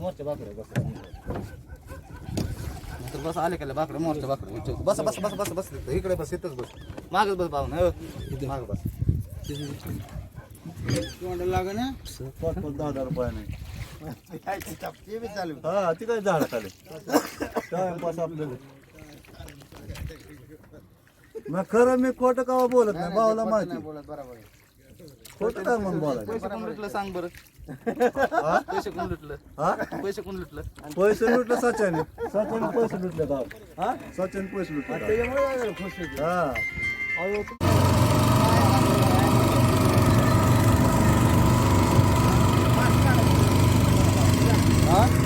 मोर्चा बाकडे बस. बस आले का बाकडे मोर्चा बाकडे बस बस बस बस बस. इकडे बस इथंच बस. मागच बस भाऊ ना माग बस. लाग ना? पाच पाच दहा बी चालू हा ती काय झाड खाली. टाइमपास आपल्याला. मग खरं मी खोटं कावा बोलत नाही भावाला माहिती. बोलत बरोबर. खोटं काय म्हणून बोलायचं पैसे कोण लुटलं सांग बरं. हा? पैसे कोण लुटलं? हा? पैसे कोण लुटलं? पैसे लुटले सच्याने सच्याने पैसे लुटले का हा? सच्याने पैसे लुटले? त्याच्यामुळे खुश होते. हा?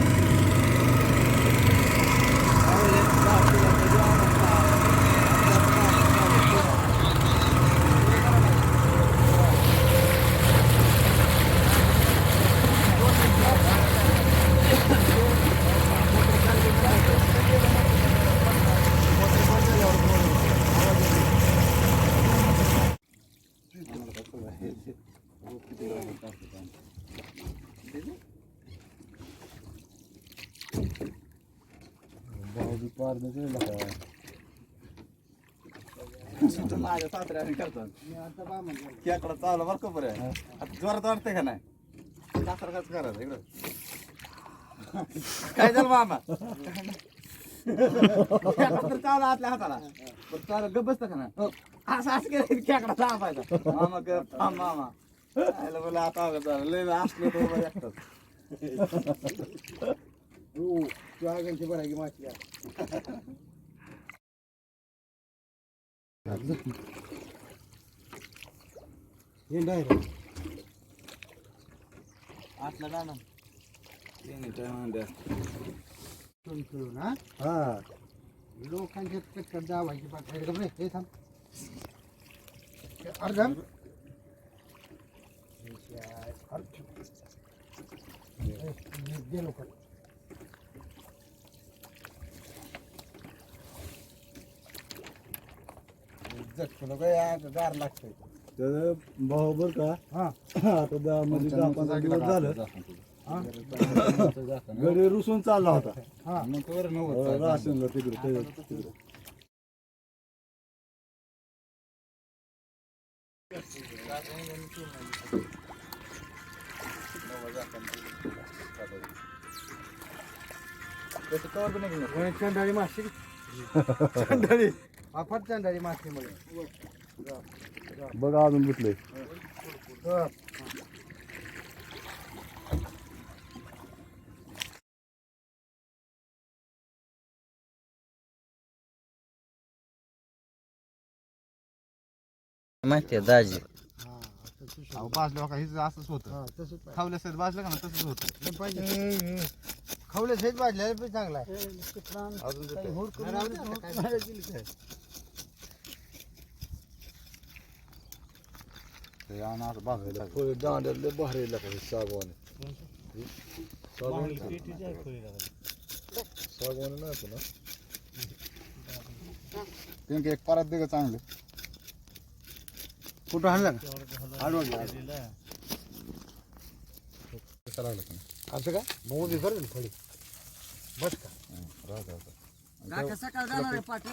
भाऊजी पार निघाला का माझ्या सासऱ्याने करतात. खेकडा चालला बरं का बरं आता जोरात वाटतंय का नाही सासरा कसं करायचं इकडं काय झालं मामा चावला आतल्या हाताला चालत गप बसतं का ना असं असं केलं खेकडा दाबायचा मामा कर थांब मामा. आयला बोला आता अवघड झालं लय असले तर उभं एकटाच. हो तू आगनची बरं आहे की आहे. हे direct. आतला म्हणते. खेळून हा? हा. लोकांच्या पाठ रे हे थांब. अर्धम गार लागतंय तर भाऊ बर का? हा. आता दहा म्हणजे दहा पंधरा दिवस झालं. हा. गडी रुसून चालला होता. हा. राशीनला तिकडे तिकडे. त्याचं कवर पण नाही घेणार. चंदाळी माशी चंडाळी. आपण चंडाळी मासे मध्ये बघा अजून गुतले माहिती आहे दाजी अहो, बाजल्या का हिचं असंच होतं. हा तसंच पाहिजे. खावल्या सर बाजलं का ना तसंच होतं. नाही पाहिजे. खवले सहित वाजले पण चांगला आहे. अजून देतोय. नाही, राहू दे आता, काय? करायचं? ते आणा असं बाजूला. दांड्यातले भारी लागले सागवान. सागवान नाही एक परत दे गं चांगलं. कुठं आणलं का? का? असं का? मग उभी करेल थोडी. बस का? दे. सकाळ जाणार आहे पाठी?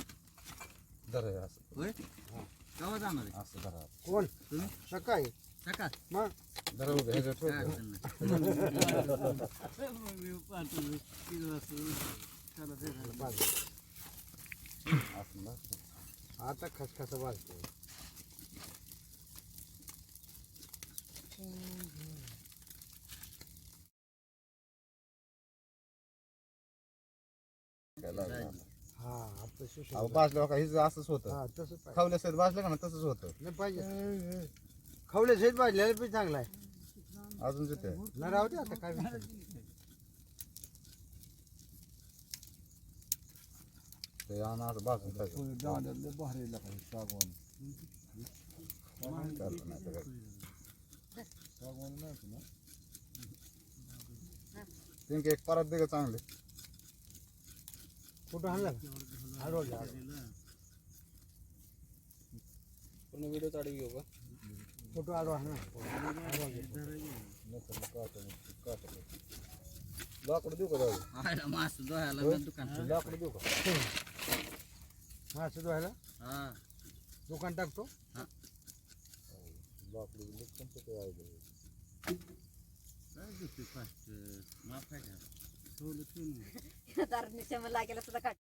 हे होय? केव्हा जाणार आहे? असं धरा कोण? सकाळी. सकाळ? मग. काय अडचण नाही. आता खसखस वाजतो काय लागलं. हा आता सुशोभ अहो, बाजल्या का हिचं असंच होतं. हा तसंच पाहिजे. खावल्या सर बाजलं का ना तसंच होतं. नाही पाहिजे. खवले सहित वाजलेलं पण चांगला आहे. अजून तिथे ना राहू दे आता काय विषय नाही. ते आणा असं बाजून खायचं. दांड्यातले भारी लागले सागवान. चालतं नाही तर काय. सागवान नाही पुन्हा पिंक एक परत दे चांगले. कुठं आणलं? का पूर्ण व्हिडिओ चालू घेऊ का? कुठं आडवा ना नसेल काटा काटा लाकडं देऊ का दादा आयला मास धुवायला दुकान. लाकडं देऊ का? मासे धुवायला? हा. दुकान टाकतो? लाकडं काय आहे. काय दुसरी फास्ट माफ आहे का नाही लागेल सुद्धा काढ